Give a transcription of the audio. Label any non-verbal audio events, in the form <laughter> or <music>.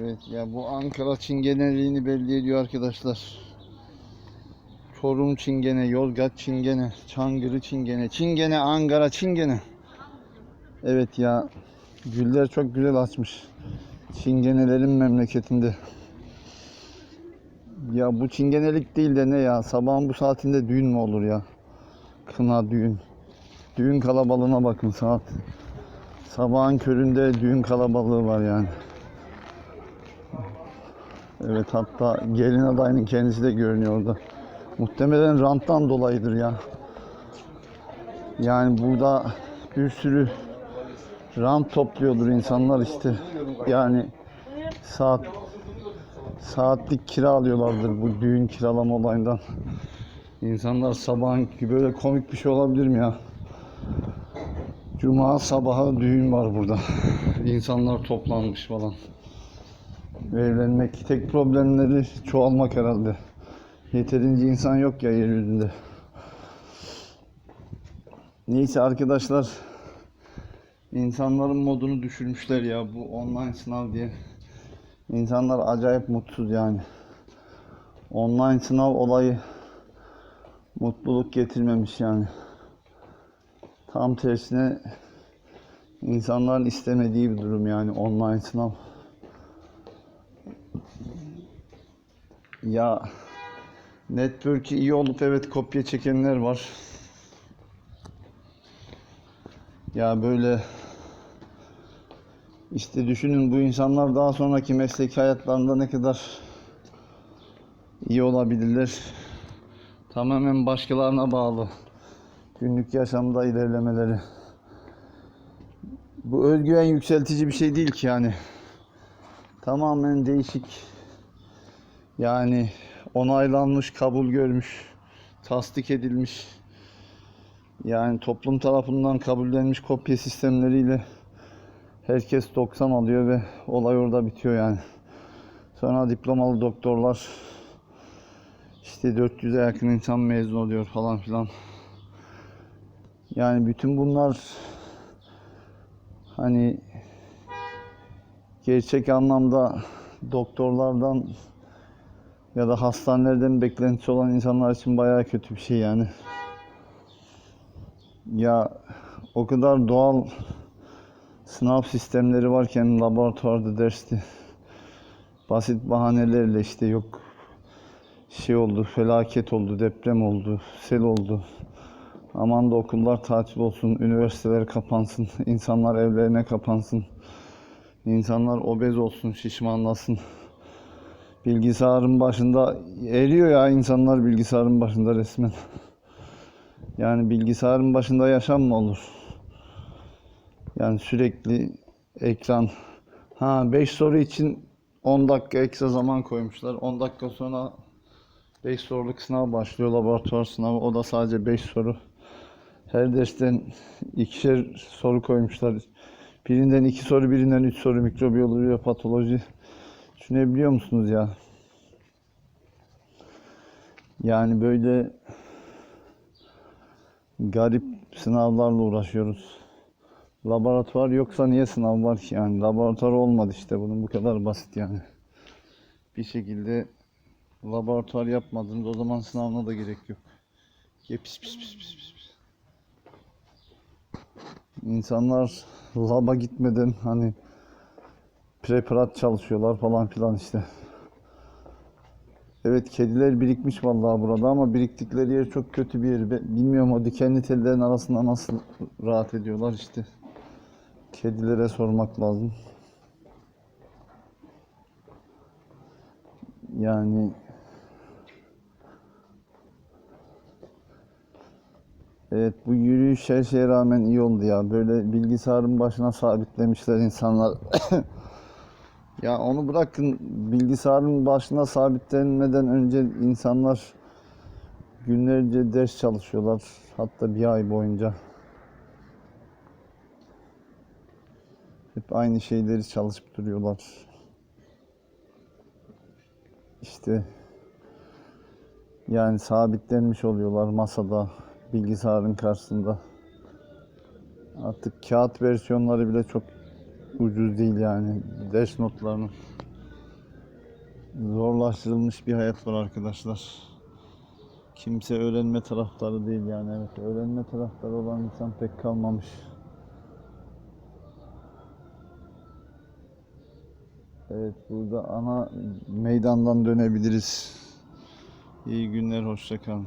Evet ya bu Ankara çingeneliğini belli ediyor arkadaşlar. Çorum çingene, Yozgat çingene, Çankırı çingene, çingene, Ankara çingene. Evet ya güller çok güzel açmış. Çingenelerin memleketinde. Ya bu çingenelik değil de ne ya? Sabahın bu saatinde düğün mü olur ya? Kına düğün. Düğün kalabalığına bakın saat. Sabahın köründe düğün kalabalığı var yani. Evet hatta gelin adayının kendisi de görünüyor orada. Muhtemelen ranttan dolayıdır ya. Yani burada bir sürü rant topluyordur insanlar işte. Yani saat saatlik kira alıyorlardır bu düğün kiralama olayından. İnsanlar sabahın böyle komik bir şey olabilir mi ya? Cuma sabahı düğün var burada. İnsanlar toplanmış falan. Evlenmek tek problemleri çoğalmak herhalde. Yeterince insan yok ya yeryüzünde. Neyse arkadaşlar insanların modunu düşürmüşler ya bu online sınav diye. İnsanlar acayip mutsuz yani. Online sınav olayı mutluluk getirmemiş yani. Tam tersine insanların istemediği bir durum yani online sınav. Ya network'i iyi olup evet kopya çekenler var. Ya böyle işte düşünün bu insanlar daha sonraki meslek hayatlarında ne kadar iyi olabilirler. Tamamen başkalarına bağlı. Günlük yaşamda ilerlemeleri. Bu özgüven yükseltici bir şey değil ki yani. Tamamen değişik. Yani onaylanmış, kabul görmüş, tasdik edilmiş. Yani toplum tarafından kabullenmiş kopya sistemleriyle herkes 90 alıyor ve olay orada bitiyor yani. Sonra diplomalı doktorlar işte 400'e yakın insan mezun oluyor falan filan. Yani bütün bunlar hani gerçek anlamda doktorlardan ya da hastanelerden beklentisi olan insanlar için bayağı kötü bir şey yani. Ya o kadar doğal sınav sistemleri varken laboratuvarda dersti basit bahanelerle işte yok şey oldu, felaket oldu, deprem oldu, sel oldu. Aman da okullar tatil olsun, üniversiteler kapansın, insanlar evlerine kapansın. İnsanlar obez olsun, şişmanlasın. Bilgisayarın başında eriyor ya insanlar bilgisayarın başında resmen. Yani bilgisayarın başında yaşam mı olur? Yani sürekli ekran. Ha 5 soru için 10 dakika ekstra zaman koymuşlar. 10 dakika sonra 5 soruluk sınav başlıyor. Laboratuvar sınavı. O da sadece 5 soru. Her dersten ikişer soru koymuşlar. Birinden 2 soru, birinden 3 soru mikrobiyoloji ve patoloji. Düşünebiliyor musunuz ya? Yani böyle garip sınavlarla uğraşıyoruz. Laboratuvar yoksa niye sınav var ki yani? Laboratuvar olmadı işte bunun bu kadar basit yani. Bir şekilde laboratuvar yapmadınız o zaman sınavına da gerek yok. Pis pis pis pis pis. pis. İnsanlar laba gitmeden hani preparat çalışıyorlar falan filan işte. Evet kediler birikmiş vallahi burada ama biriktikleri yer çok kötü bir yer. Bilmiyorum o dikenli tellerin arasında nasıl rahat ediyorlar işte. Kedilere sormak lazım. Yani Evet bu yürüyüş her şeye rağmen iyi oldu ya. Böyle bilgisayarın başına sabitlemişler insanlar. <coughs> Ya onu bırakın bilgisayarın başına sabitlenmeden önce insanlar günlerce ders çalışıyorlar. Hatta bir ay boyunca. Hep aynı şeyleri çalışıp duruyorlar. İşte yani sabitlenmiş oluyorlar masada, bilgisayarın karşısında. Artık kağıt versiyonları bile çok ucuz değil yani ders notlarının. zorlaştırılmış bir hayat var arkadaşlar. Kimse öğrenme taraftarı değil yani evet öğrenme taraftarı olan insan pek kalmamış. Evet burada ana meydandan dönebiliriz. İyi günler hoşça kalın.